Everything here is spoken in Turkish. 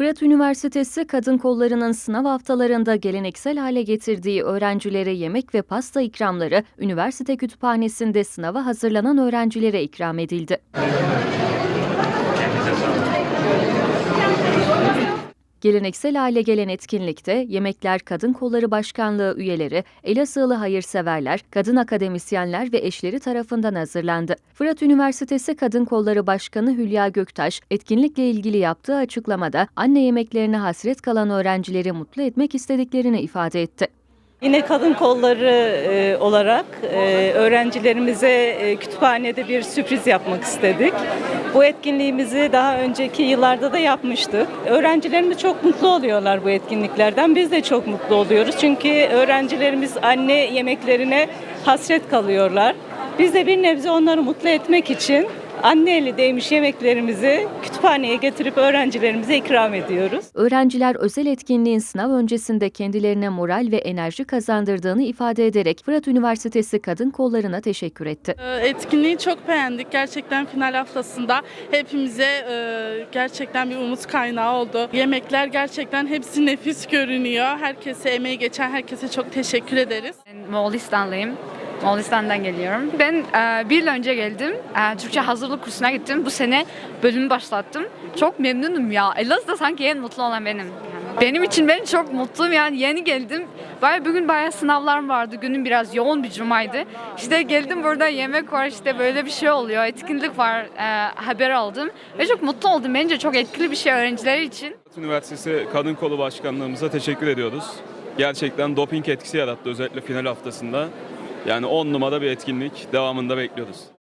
Fırat Üniversitesi kadın kollarının sınav haftalarında geleneksel hale getirdiği öğrencilere yemek ve pasta ikramları üniversite kütüphanesinde sınava hazırlanan öğrencilere ikram edildi. Geleneksel hale gelen etkinlikte Yemekler Kadın Kolları Başkanlığı üyeleri, Elazığlı hayırseverler, kadın akademisyenler ve eşleri tarafından hazırlandı. Fırat Üniversitesi Kadın Kolları Başkanı Hülya Göktaş, etkinlikle ilgili yaptığı açıklamada anne yemeklerine hasret kalan öğrencileri mutlu etmek istediklerini ifade etti. Yine kadın kolları e, olarak e, öğrencilerimize e, kütüphanede bir sürpriz yapmak istedik. Bu etkinliğimizi daha önceki yıllarda da yapmıştık. Öğrencilerimiz çok mutlu oluyorlar bu etkinliklerden. Biz de çok mutlu oluyoruz. Çünkü öğrencilerimiz anne yemeklerine hasret kalıyorlar. Biz de bir nebze onları mutlu etmek için anne eli değmiş yemeklerimizi kütüphaneye getirip öğrencilerimize ikram ediyoruz. Öğrenciler özel etkinliğin sınav öncesinde kendilerine moral ve enerji kazandırdığını ifade ederek Fırat Üniversitesi Kadın Kolları'na teşekkür etti. Ee, Etkinliği çok beğendik. Gerçekten final haftasında hepimize e, gerçekten bir umut kaynağı oldu. Yemekler gerçekten hepsi nefis görünüyor. Herkese emeği geçen herkese çok teşekkür ederiz. Ben Moğolistanlıyım. Moğolistan'dan geliyorum. Ben e, bir yıl önce geldim. E, Türkçe hazırlık kursuna gittim. Bu sene bölümü başlattım. Çok memnunum ya. Elazığ'da sanki en mutlu olan benim. Benim için ben çok mutluyum yani yeni geldim. Bayağı bugün bayağı sınavlarım vardı. Günüm biraz yoğun bir cumaydı. İşte geldim burada yemek var işte böyle bir şey oluyor. Etkinlik var e, haber aldım. Ve çok mutlu oldum. Bence çok etkili bir şey öğrenciler için. Üniversitesi Kadın Kolu Başkanlığımıza teşekkür ediyoruz. Gerçekten doping etkisi yarattı özellikle final haftasında. Yani 10 numara bir etkinlik devamında bekliyoruz.